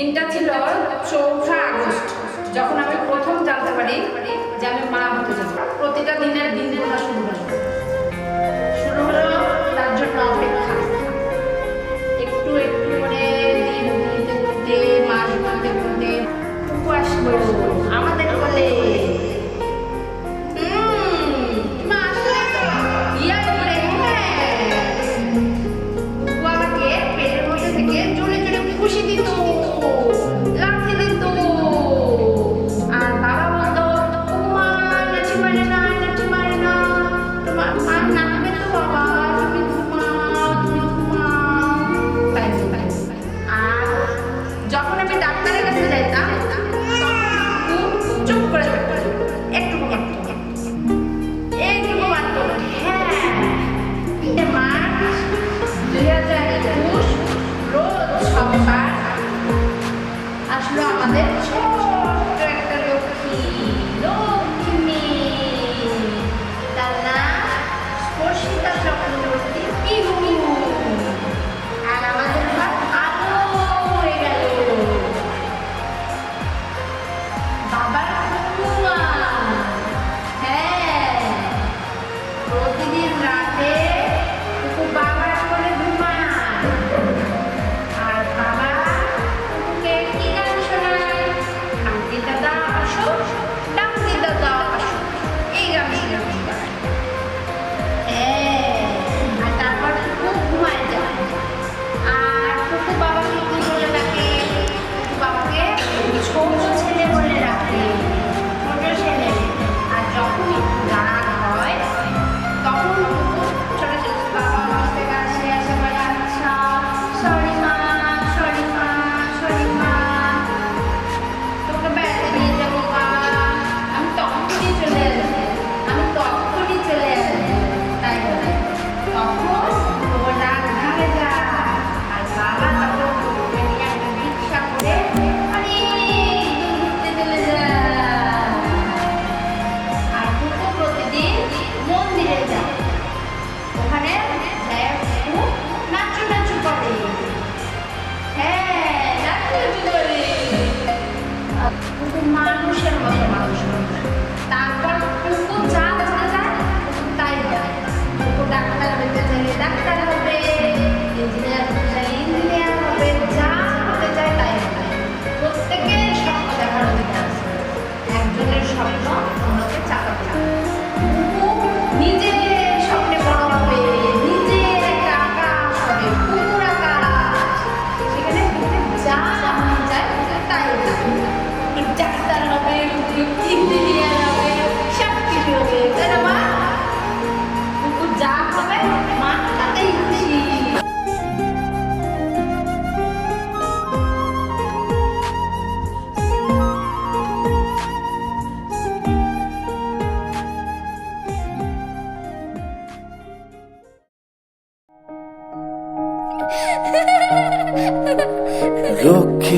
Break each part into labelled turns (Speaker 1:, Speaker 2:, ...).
Speaker 1: দিনটা ছিল চৌঠা আগস্ট, যখন আমি প্রথম জানতে পারি যে আমি মা হতে যাব প্রতিটা দিনের দিন দিন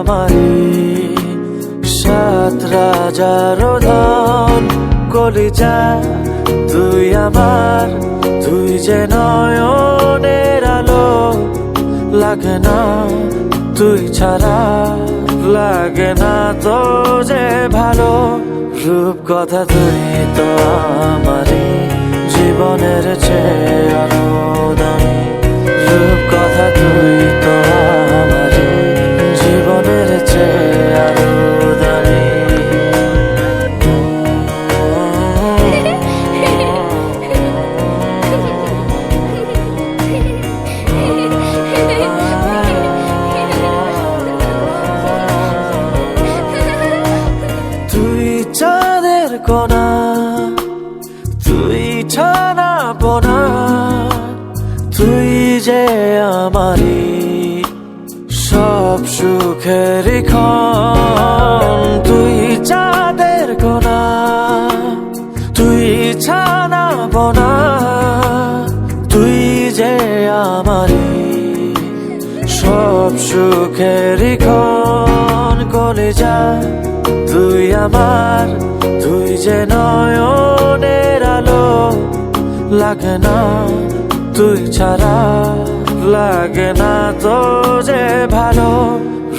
Speaker 2: আমারি সাত রাজার ধন, কলিজা, তুই আমার, তুই যে নয়নের আলো। লাগে না, তুই ছাড়া, লাগে না তো যে ভালো। রূপ কথা তুই তো আমারই জীবনের চেয়ে আরও দামি। রূপ কথা তুই তো আমারই জীবনের চেয়ে আরও দামি। তুই চাঁদের কোনা তুই ছানা পোনা তুই যে আমারি সব সুখের ক্ষণ তুই চাঁদের কোনা তুই ছানা পোনা তুই যে আমারি সব সুখের ক্ষণ করে যা, তুই আমার, তুই যে নয়নের আলো, লাগে না, তুই ছাড়া, লাগে না তো যে ভালো।